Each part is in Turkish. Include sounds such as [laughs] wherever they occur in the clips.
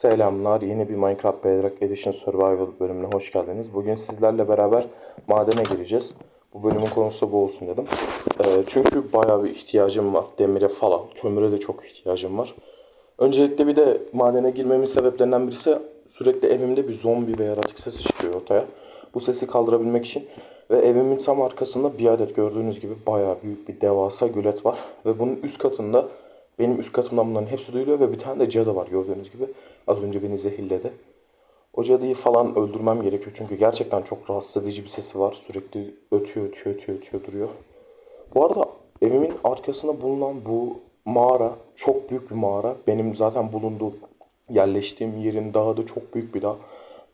Selamlar, yeni bir Minecraft Bedrock Edition Survival bölümüne hoş geldiniz. Bugün sizlerle beraber madene gireceğiz. Bu bölümün konusu bu olsun dedim. Ee, çünkü bayağı bir ihtiyacım var, demire falan, kömüre de çok ihtiyacım var. Öncelikle bir de madene girmemin sebeplerinden birisi sürekli evimde bir zombi ve yaratık sesi çıkıyor ortaya. Bu sesi kaldırabilmek için ve evimin tam arkasında bir adet gördüğünüz gibi bayağı büyük bir devasa gölet var. Ve bunun üst katında benim üst katımdan bunların hepsi duyuluyor ve bir tane de cadı var gördüğünüz gibi. Az önce beni zehirledi. O cadıyı falan öldürmem gerekiyor çünkü gerçekten çok rahatsız edici bir sesi var. Sürekli ötüyor, ötüyor, ötüyor, ötüyor duruyor. Bu arada evimin arkasında bulunan bu mağara çok büyük bir mağara. Benim zaten bulunduğum, yerleştiğim yerin dağı da çok büyük bir dağ.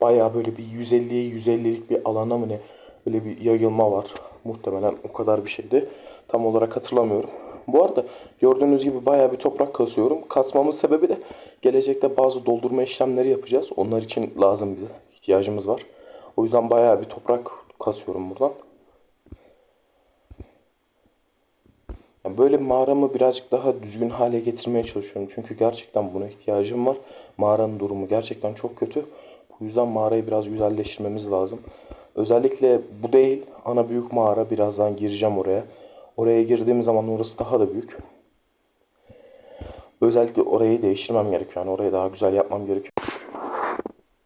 Bayağı böyle bir 150'ye 150'lik bir alana mı ne böyle bir yayılma var. Muhtemelen o kadar bir şeydi. Tam olarak hatırlamıyorum. Bu arada gördüğünüz gibi bayağı bir toprak kasıyorum. Kasmamın sebebi de gelecekte bazı doldurma işlemleri yapacağız. Onlar için lazım bir ihtiyacımız var. O yüzden bayağı bir toprak kasıyorum buradan. Böyle mağaramı birazcık daha düzgün hale getirmeye çalışıyorum. Çünkü gerçekten buna ihtiyacım var. Mağaranın durumu gerçekten çok kötü. Bu yüzden mağarayı biraz güzelleştirmemiz lazım. Özellikle bu değil, ana büyük mağara. Birazdan gireceğim oraya. Oraya girdiğim zaman orası daha da büyük. Özellikle orayı değiştirmem gerekiyor. Yani orayı daha güzel yapmam gerekiyor.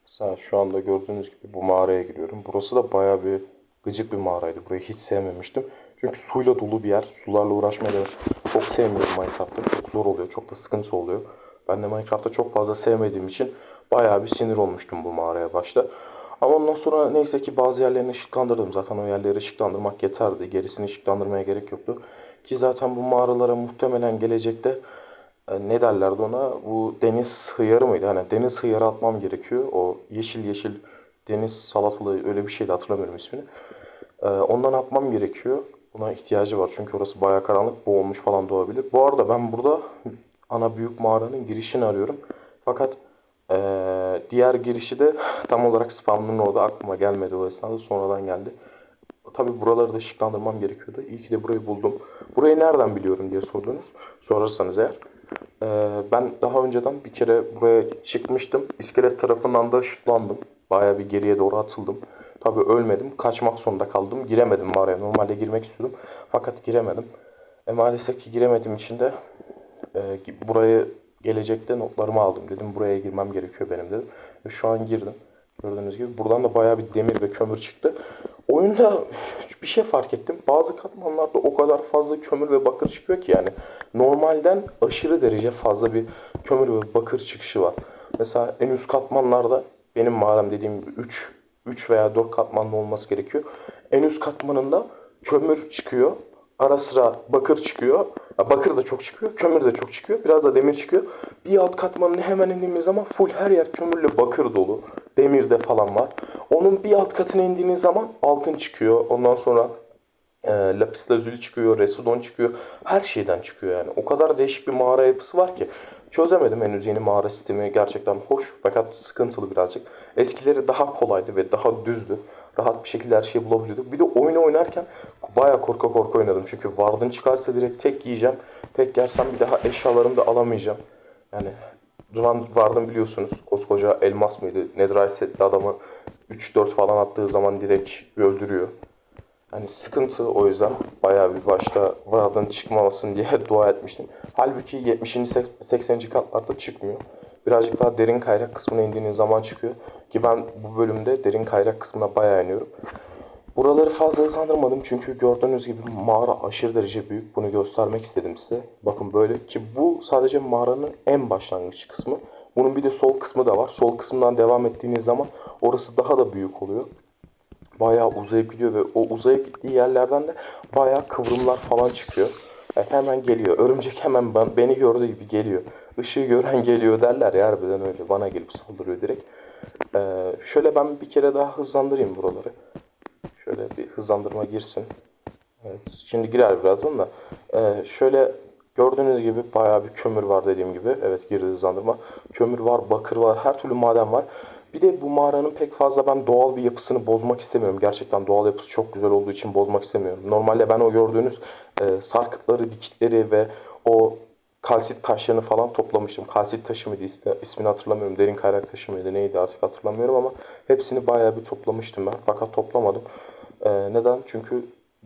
Mesela şu anda gördüğünüz gibi bu mağaraya giriyorum. Burası da bayağı bir gıcık bir mağaraydı. Burayı hiç sevmemiştim. Çünkü suyla dolu bir yer. Sularla uğraşmayı çok sevmiyorum Minecraft'ta. Çok zor oluyor. Çok da sıkıntı oluyor. Ben de Minecraft'ta çok fazla sevmediğim için bayağı bir sinir olmuştum bu mağaraya başta. Ama ondan sonra neyse ki bazı yerlerini ışıklandırdım. Zaten o yerleri ışıklandırmak yeterdi. Gerisini ışıklandırmaya gerek yoktu. Ki zaten bu mağaralara muhtemelen gelecekte e, ne derlerdi ona? Bu deniz hıyarı mıydı? Hani deniz hıyarı atmam gerekiyor. O yeşil yeşil deniz salatalığı öyle bir şeydi hatırlamıyorum ismini. E, ondan atmam gerekiyor. Buna ihtiyacı var çünkü orası bayağı karanlık boğulmuş falan doğabilir. Bu arada ben burada ana büyük mağaranın girişini arıyorum. Fakat ee, diğer girişi de tam olarak spamların orada aklıma gelmedi o esnada sonradan geldi. Tabi buraları da ışıklandırmam gerekiyordu. İyi ki de burayı buldum. Burayı nereden biliyorum diye sordunuz. Sorarsanız eğer. Ee, ben daha önceden bir kere buraya çıkmıştım. İskelet tarafından da şutlandım. Baya bir geriye doğru atıldım. Tabi ölmedim. Kaçmak zorunda kaldım. Giremedim mağaraya. Normalde girmek istiyordum. Fakat giremedim. E, maalesef ki giremediğim için de e, burayı gelecekte notlarımı aldım. Dedim buraya girmem gerekiyor benim dedim. Ve şu an girdim. Gördüğünüz gibi. Buradan da bayağı bir demir ve kömür çıktı. Oyunda bir şey fark ettim. Bazı katmanlarda o kadar fazla kömür ve bakır çıkıyor ki yani. Normalden aşırı derece fazla bir kömür ve bakır çıkışı var. Mesela en üst katmanlarda benim mağaram dediğim gibi 3 3 veya 4 katmanlı olması gerekiyor. En üst katmanında kömür çıkıyor. Ara sıra bakır çıkıyor. Bakır da çok çıkıyor, kömür de çok çıkıyor. Biraz da demir çıkıyor. Bir alt katmanını hemen indiğimiz zaman full her yer kömürle bakır dolu. Demir de falan var. Onun bir alt katına indiğiniz zaman altın çıkıyor. Ondan sonra e, lapis lazuli çıkıyor, resudon çıkıyor. Her şeyden çıkıyor yani. O kadar değişik bir mağara yapısı var ki. Çözemedim henüz yeni mağara sistemi. Gerçekten hoş fakat sıkıntılı birazcık. Eskileri daha kolaydı ve daha düzdü. Rahat bir şekilde her şeyi bulabiliyorduk. Bir de oyunu oynarken baya korka korka oynadım. Çünkü vardın çıkarsa direkt tek yiyeceğim. Tek yersem bir daha eşyalarımı da alamayacağım. Yani Run vardım biliyorsunuz. Koskoca elmas mıydı? Netherite setli adamı 3-4 falan attığı zaman direkt öldürüyor. Yani sıkıntı o yüzden bayağı bir başta Vard'ın çıkmamasın diye [laughs] dua etmiştim. Halbuki 70. 80. katlarda çıkmıyor. Birazcık daha derin kayrak kısmına indiğiniz zaman çıkıyor. Ki ben bu bölümde derin kayrak kısmına bayağı iniyorum. Buraları fazla hızlandırmadım çünkü gördüğünüz gibi mağara aşırı derece büyük. Bunu göstermek istedim size. Bakın böyle ki bu sadece mağaranın en başlangıç kısmı. Bunun bir de sol kısmı da var. Sol kısmından devam ettiğiniz zaman orası daha da büyük oluyor. Bayağı uzayıp gidiyor ve o uzayıp gittiği yerlerden de bayağı kıvrımlar falan çıkıyor. Yani hemen geliyor. Örümcek hemen ben, beni gördüğü gibi geliyor. Işığı gören [laughs] geliyor derler ya harbiden öyle. Bana gelip saldırıyor direkt. Ee, şöyle ben bir kere daha hızlandırayım buraları. Şöyle bir hızlandırma girsin. Evet, şimdi girer birazdan da. Ee, şöyle gördüğünüz gibi bayağı bir kömür var dediğim gibi. Evet girdi hızlandırma. Kömür var, bakır var, her türlü maden var. Bir de bu mağaranın pek fazla ben doğal bir yapısını bozmak istemiyorum. Gerçekten doğal yapısı çok güzel olduğu için bozmak istemiyorum. Normalde ben o gördüğünüz e, sarkıtları, dikitleri ve o kalsit taşlarını falan toplamıştım. Kalsit taşı mıydı ismini hatırlamıyorum. Derin kaynak taşı mıydı neydi artık hatırlamıyorum ama hepsini bayağı bir toplamıştım ben. Fakat toplamadım. Ee, neden? Çünkü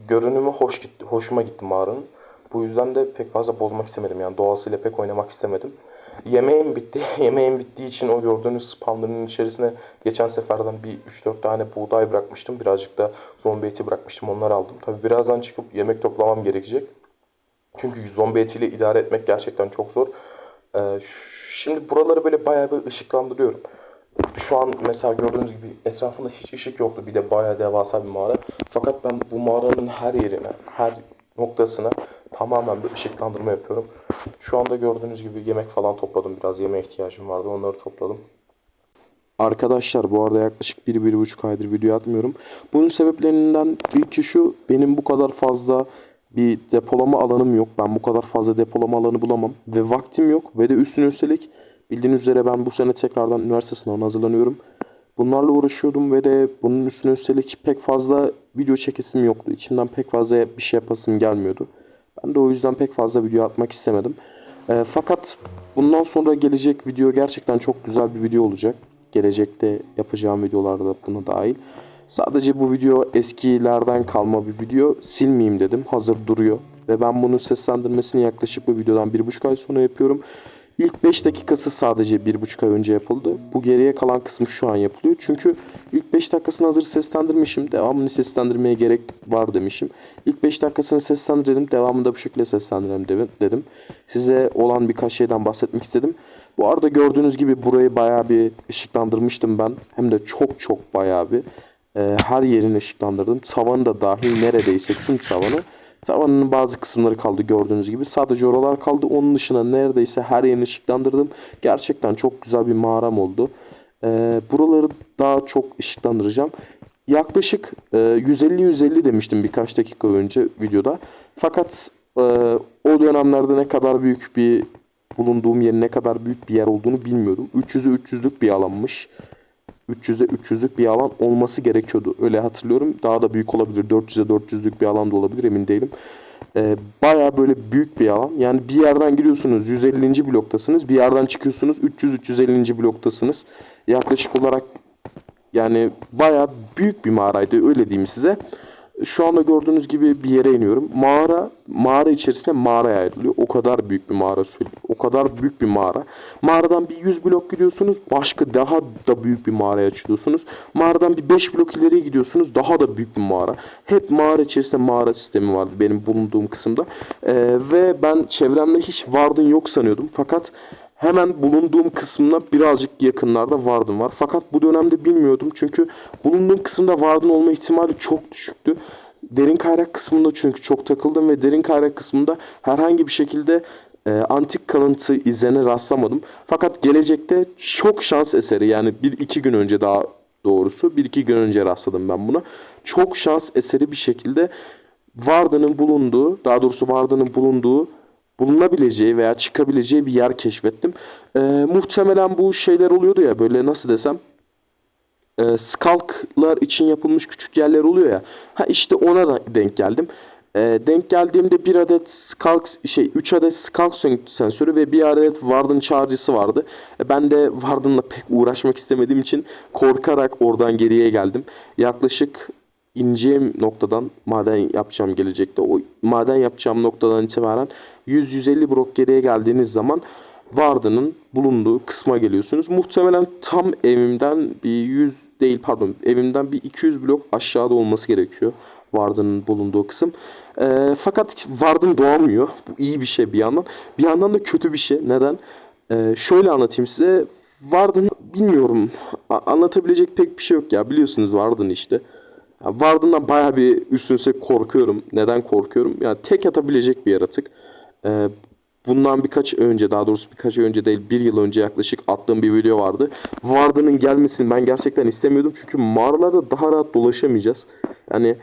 görünümü hoş gitti, hoşuma gitti mağaranın. Bu yüzden de pek fazla bozmak istemedim. Yani doğasıyla pek oynamak istemedim. Yemeğim bitti. [laughs] Yemeğim bittiği için o gördüğünüz spawner'ın içerisine geçen seferden bir 3-4 tane buğday bırakmıştım. Birazcık da zombi eti bırakmıştım. Onları aldım. Tabi birazdan çıkıp yemek toplamam gerekecek. Çünkü zombi etiyle idare etmek gerçekten çok zor. Ee, şimdi buraları böyle bayağı bir ışıklandırıyorum. Şu an mesela gördüğünüz gibi etrafında hiç ışık yoktu. Bir de bayağı devasa bir mağara. Fakat ben bu mağaranın her yerine, her noktasına tamamen bir ışıklandırma yapıyorum. Şu anda gördüğünüz gibi yemek falan topladım. Biraz yemeğe ihtiyacım vardı. Onları topladım. Arkadaşlar bu arada yaklaşık 1-1,5 aydır video atmıyorum. Bunun sebeplerinden ilki şu. Benim bu kadar fazla bir depolama alanım yok. Ben bu kadar fazla depolama alanı bulamam. Ve vaktim yok. Ve de üstüne üstelik bildiğiniz üzere ben bu sene tekrardan üniversite sınavına hazırlanıyorum. Bunlarla uğraşıyordum ve de bunun üstüne üstelik pek fazla video çekesim yoktu. İçimden pek fazla bir şey yapasım gelmiyordu. Ben de o yüzden pek fazla video atmak istemedim. Ee, fakat bundan sonra gelecek video gerçekten çok güzel bir video olacak. Gelecekte yapacağım videolarda buna dahil. Sadece bu video eskilerden kalma bir video. Silmeyeyim dedim. Hazır duruyor. Ve ben bunun seslendirmesini yaklaşık bu videodan 1,5 ay sonra yapıyorum. İlk 5 dakikası sadece 1,5 ay önce yapıldı. Bu geriye kalan kısmı şu an yapılıyor. Çünkü ilk 5 dakikasını hazır seslendirmişim. Devamını seslendirmeye gerek var demişim. İlk 5 dakikasını seslendirelim. Devamını da bu şekilde seslendirelim de- dedim. Size olan birkaç şeyden bahsetmek istedim. Bu arada gördüğünüz gibi burayı bayağı bir ışıklandırmıştım ben. Hem de çok çok bayağı bir. Ee, her yerini ışıklandırdım. Tavanı da dahil neredeyse tüm tavanı. Tavanının bazı kısımları kaldı gördüğünüz gibi. Sadece oralar kaldı. Onun dışında neredeyse her yerini ışıklandırdım. Gerçekten çok güzel bir mağaram oldu. Ee, buraları daha çok ışıklandıracağım. Yaklaşık e, 150-150 demiştim birkaç dakika önce videoda. Fakat e, o dönemlerde ne kadar büyük bir bulunduğum yerin ne kadar büyük bir yer olduğunu bilmiyordum. 300'ü 300'lük bir alanmış. 300'e 300'lük bir alan olması gerekiyordu. Öyle hatırlıyorum. Daha da büyük olabilir. 400'e 400'lük bir alan da olabilir emin değilim. Ee, Baya böyle büyük bir alan. Yani bir yerden giriyorsunuz 150. bloktasınız. Bir yerden çıkıyorsunuz 300-350. bloktasınız. Yaklaşık olarak yani baya büyük bir mağaraydı öyle diyeyim size. Şu anda gördüğünüz gibi bir yere iniyorum. Mağara, mağara içerisinde mağaraya ayrılıyor. O kadar büyük bir mağara söyleyeyim. O kadar büyük bir mağara. Mağaradan bir 100 blok gidiyorsunuz. Başka daha da büyük bir mağaraya açılıyorsunuz. Mağaradan bir 5 blok ileriye gidiyorsunuz. Daha da büyük bir mağara. Hep mağara içerisinde mağara sistemi vardı benim bulunduğum kısımda. Ee, ve ben çevremde hiç vardın yok sanıyordum. Fakat Hemen bulunduğum kısmına birazcık yakınlarda Vardım var. Fakat bu dönemde bilmiyordum çünkü bulunduğum kısımda Vardım olma ihtimali çok düşüktü. Derin kaynak kısmında çünkü çok takıldım ve derin kaynak kısmında herhangi bir şekilde e, antik kalıntı izlerine rastlamadım. Fakat gelecekte çok şans eseri yani bir iki gün önce daha doğrusu bir iki gün önce rastladım ben buna. Çok şans eseri bir şekilde Varda'nın bulunduğu daha doğrusu Varda'nın bulunduğu bulunabileceği veya çıkabileceği bir yer keşfettim. Ee, muhtemelen bu şeyler oluyordu ya böyle nasıl desem e, skalklar için yapılmış küçük yerler oluyor ya. Ha işte ona da denk geldim. E, denk geldiğimde bir adet skalk şey 3 adet skalk sen- sensörü ve bir adet Warden çağrıcısı vardı. E, ben de Warden'la pek uğraşmak istemediğim için korkarak oradan geriye geldim. Yaklaşık ineceğim noktadan maden yapacağım gelecekte. O maden yapacağım noktadan itibaren 100-150 blok geriye geldiğiniz zaman Vardı'nın bulunduğu kısma geliyorsunuz. Muhtemelen tam evimden bir 100 değil pardon evimden bir 200 blok aşağıda olması gerekiyor. Vardı'nın bulunduğu kısım. Ee, fakat Vardın doğamıyor. Bu iyi bir şey bir yandan. Bir yandan da kötü bir şey. Neden? Ee, şöyle anlatayım size. Vardın bilmiyorum. Anlatabilecek pek bir şey yok ya. Biliyorsunuz Vardın işte. Ya Vardın'dan baya bir üstünse korkuyorum. Neden korkuyorum? Yani tek atabilecek bir yaratık. Ee, bundan birkaç önce daha doğrusu birkaç önce değil bir yıl önce yaklaşık attığım bir video vardı. Varda'nın gelmesini ben gerçekten istemiyordum. Çünkü mağaralarda daha rahat dolaşamayacağız. Yani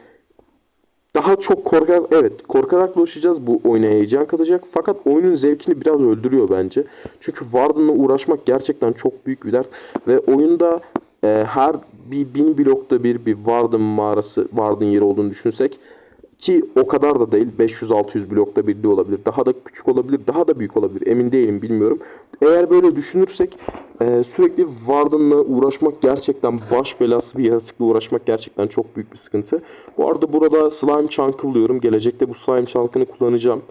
daha çok korkarak evet korkarak dolaşacağız bu oyuna heyecan katacak fakat oyunun zevkini biraz öldürüyor bence. Çünkü Warden'la uğraşmak gerçekten çok büyük bir dert ve oyunda e, her bir bin blokta bir bir Warden mağarası Warden yeri olduğunu düşünsek Ki o kadar da değil. 500-600 blokta birliği olabilir. Daha da küçük olabilir. Daha da büyük olabilir. Emin değilim bilmiyorum. Eğer böyle düşünürsek e, sürekli Warden'la uğraşmak gerçekten baş belası bir yaratıkla uğraşmak gerçekten çok büyük bir sıkıntı. Bu arada burada slime chunk'ı buluyorum. Gelecekte bu slime chunk'ını kullanacağım.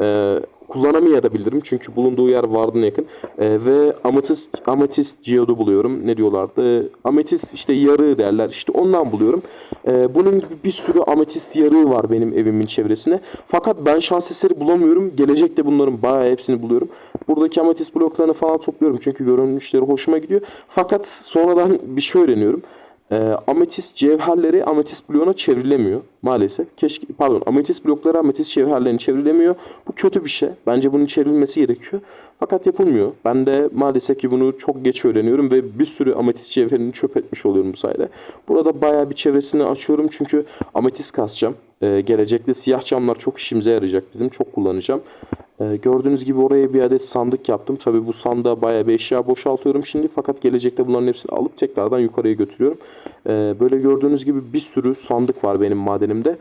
E, kullanamayabilirim çünkü bulunduğu yer Warden'a yakın. E, ve ametist, ametist geodu buluyorum. Ne diyorlardı? Ametist işte yarığı derler. İşte ondan buluyorum. E, bunun gibi bir sürü ametist yarığı var benim evimin çevresine. Fakat ben şans eseri bulamıyorum. Gelecekte bunların bayağı hepsini buluyorum. Buradaki ametist bloklarını falan topluyorum çünkü görünüşleri hoşuma gidiyor. Fakat sonradan bir şey öğreniyorum. E, ametist cevherleri ametist bloğuna çevrilemiyor maalesef. Keşke pardon ametist blokları ametist cevherlerine çevrilemiyor. Bu kötü bir şey. Bence bunun çevrilmesi gerekiyor. Fakat yapılmıyor. Ben de maalesef ki bunu çok geç öğreniyorum ve bir sürü ametist cevherini çöp etmiş oluyorum bu sayede. Burada bayağı bir çevresini açıyorum çünkü ametist kasacağım. Ee, gelecekte siyah camlar çok işimize yarayacak bizim. Çok kullanacağım. Ee, gördüğünüz gibi oraya bir adet sandık yaptım. Tabii bu sandığa bayağı bir eşya boşaltıyorum şimdi. Fakat gelecekte bunların hepsini alıp tekrardan yukarıya götürüyorum. Ee, böyle gördüğünüz gibi bir sürü sandık var benim madenimde.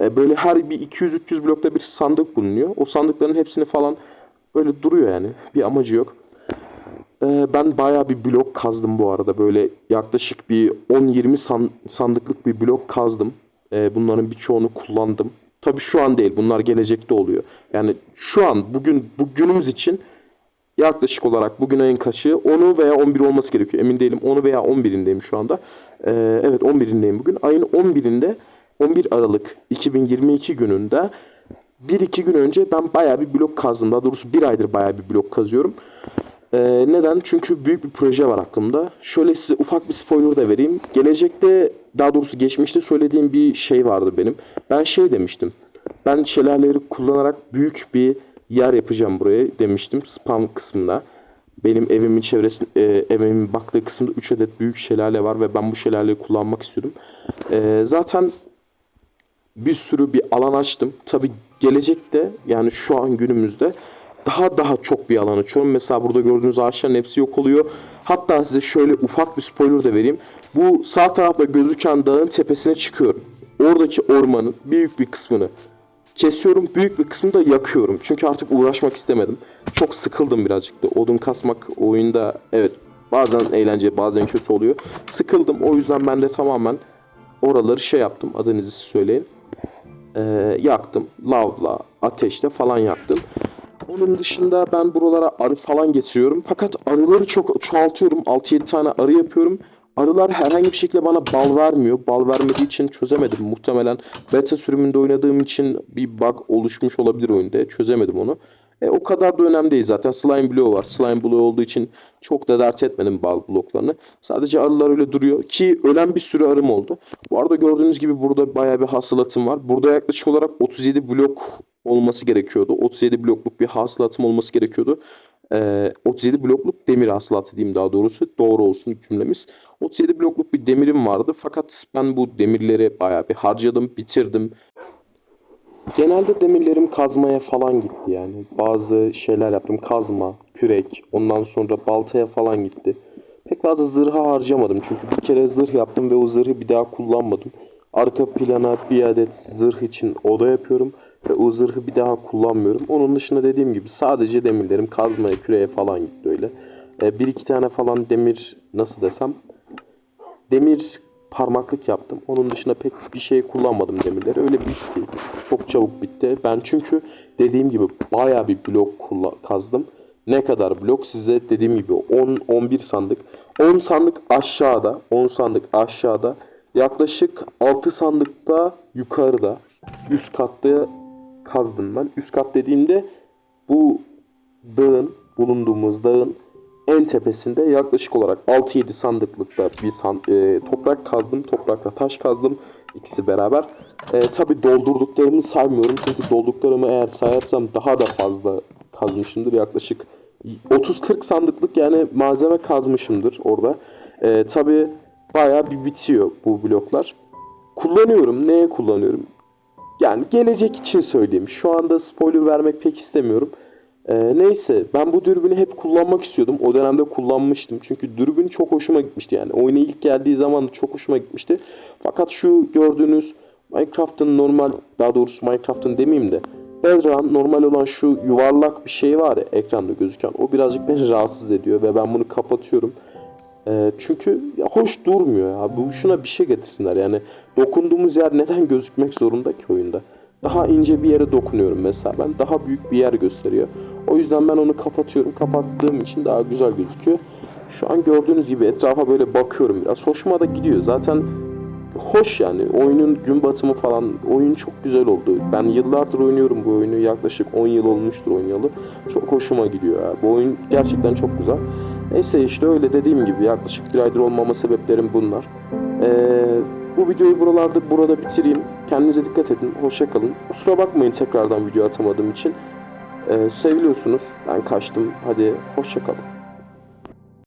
Ee, böyle her bir 200-300 blokta bir sandık bulunuyor. O sandıkların hepsini falan böyle duruyor yani. Bir amacı yok. Ben bayağı bir blok kazdım bu arada. Böyle yaklaşık bir 10-20 san- sandıklık bir blok kazdım. Bunların birçoğunu kullandım. Tabii şu an değil. Bunlar gelecekte oluyor. Yani şu an bugün bugünümüz için yaklaşık olarak bugün ayın kaçı 10'u veya 11 olması gerekiyor. Emin değilim. 10'u veya 11'indeyim şu anda. Ee, evet 11'indeyim bugün. Ayın 11'inde 11 Aralık 2022 gününde 1-2 gün önce ben bayağı bir blok kazdım. Daha doğrusu bir aydır bayağı bir blok kazıyorum. Ee, neden? Çünkü büyük bir proje var aklımda. Şöyle size ufak bir spoiler da vereyim. Gelecekte, daha doğrusu geçmişte söylediğim bir şey vardı benim. Ben şey demiştim. Ben şelaleleri kullanarak büyük bir yer yapacağım buraya demiştim spam kısmına. Benim evimin çevresinde, e, evimin baktığı kısımda 3 adet büyük şelale var ve ben bu şelaleyi kullanmak istiyordum. Ee, zaten bir sürü bir alan açtım. Tabi gelecekte yani şu an günümüzde daha daha çok bir alan açıyorum. Mesela burada gördüğünüz ağaçların hepsi yok oluyor. Hatta size şöyle ufak bir spoiler da vereyim. Bu sağ tarafta gözüken dağın tepesine çıkıyorum. Oradaki ormanın büyük bir kısmını kesiyorum. Büyük bir kısmını da yakıyorum. Çünkü artık uğraşmak istemedim. Çok sıkıldım birazcık da. Odun kasmak oyunda evet bazen eğlenceli bazen kötü oluyor. Sıkıldım. O yüzden ben de tamamen oraları şey yaptım. Adınızı söyleyin e, yaktım. Lavla, ateşle falan yaktım. Onun dışında ben buralara arı falan getiriyorum. Fakat arıları çok çoğaltıyorum. 6-7 tane arı yapıyorum. Arılar herhangi bir şekilde bana bal vermiyor. Bal vermediği için çözemedim. Muhtemelen beta sürümünde oynadığım için bir bug oluşmuş olabilir oyunda. Çözemedim onu. E, o kadar da önemli değil zaten. Slime bloğu var. Slime bloğu olduğu için çok da dert etmedim bal bloklarını. Sadece arılar öyle duruyor ki ölen bir sürü arım oldu. Bu arada gördüğünüz gibi burada bayağı bir hasılatım var. Burada yaklaşık olarak 37 blok olması gerekiyordu. 37 blokluk bir hasılatım olması gerekiyordu. Ee, 37 blokluk demir hasılatı diyeyim daha doğrusu. Doğru olsun cümlemiz. 37 blokluk bir demirim vardı. Fakat ben bu demirleri bayağı bir harcadım, bitirdim. Genelde demirlerim kazmaya falan gitti yani. Bazı şeyler yaptım. Kazma, kürek, ondan sonra baltaya falan gitti. Pek fazla zırha harcamadım. Çünkü bir kere zırh yaptım ve o zırhı bir daha kullanmadım. Arka plana bir adet zırh için oda yapıyorum. Ve o zırhı bir daha kullanmıyorum. Onun dışında dediğim gibi sadece demirlerim kazmaya, küreğe falan gitti öyle. Ee, bir iki tane falan demir nasıl desem demir parmaklık yaptım. Onun dışında pek bir şey kullanmadım demirleri. Öyle bitti. Çok çabuk bitti. Ben çünkü dediğim gibi bayağı bir blok kazdım. Ne kadar blok size dediğim gibi 10-11 sandık. 10 sandık aşağıda. 10 sandık aşağıda. Yaklaşık 6 sandıkta yukarıda. Üst katta kazdım ben. Üst kat dediğimde bu dağın bulunduğumuz dağın en tepesinde yaklaşık olarak 6-7 sandıklıkta bir san- e, toprak kazdım. Toprakla taş kazdım. ikisi beraber. E, Tabi doldurduklarımı saymıyorum. Çünkü dolduklarımı eğer sayarsam daha da fazla kazmışımdır. Yaklaşık 30-40 sandıklık yani malzeme kazmışımdır orada. E, Tabi bayağı bir bitiyor bu bloklar. Kullanıyorum. Neye kullanıyorum? Yani gelecek için söyleyeyim. Şu anda spoiler vermek pek istemiyorum. Ee, neyse ben bu dürbünü hep kullanmak istiyordum. O dönemde kullanmıştım. Çünkü dürbün çok hoşuma gitmişti yani. Oyuna ilk geldiği zaman çok hoşuma gitmişti. Fakat şu gördüğünüz Minecraft'ın normal, daha doğrusu Minecraft'ın demeyeyim de Bedrock'ın normal olan şu yuvarlak bir şey var ya ekranda gözüken o birazcık beni rahatsız ediyor ve ben bunu kapatıyorum. Ee, çünkü ya hoş durmuyor ya. Bu şuna bir şey getirsinler. Yani dokunduğumuz yer neden gözükmek zorunda ki oyunda? Daha ince bir yere dokunuyorum mesela ben. Daha büyük bir yer gösteriyor. O yüzden ben onu kapatıyorum. Kapattığım için daha güzel gözüküyor. Şu an gördüğünüz gibi etrafa böyle bakıyorum biraz. Hoşuma da gidiyor. Zaten hoş yani. Oyunun gün batımı falan oyun çok güzel oldu. Ben yıllardır oynuyorum bu oyunu. Yaklaşık 10 yıl olmuştur oynayalı. Çok hoşuma gidiyor ya. Bu oyun gerçekten çok güzel. Neyse işte öyle dediğim gibi yaklaşık bir aydır olmama sebeplerim bunlar. Ee, bu videoyu buralarda burada bitireyim. Kendinize dikkat edin. Hoşça kalın. Kusura bakmayın tekrardan video atamadığım için. Ee, seviliyorsunuz. Ben kaçtım. Hadi hoşça kalın.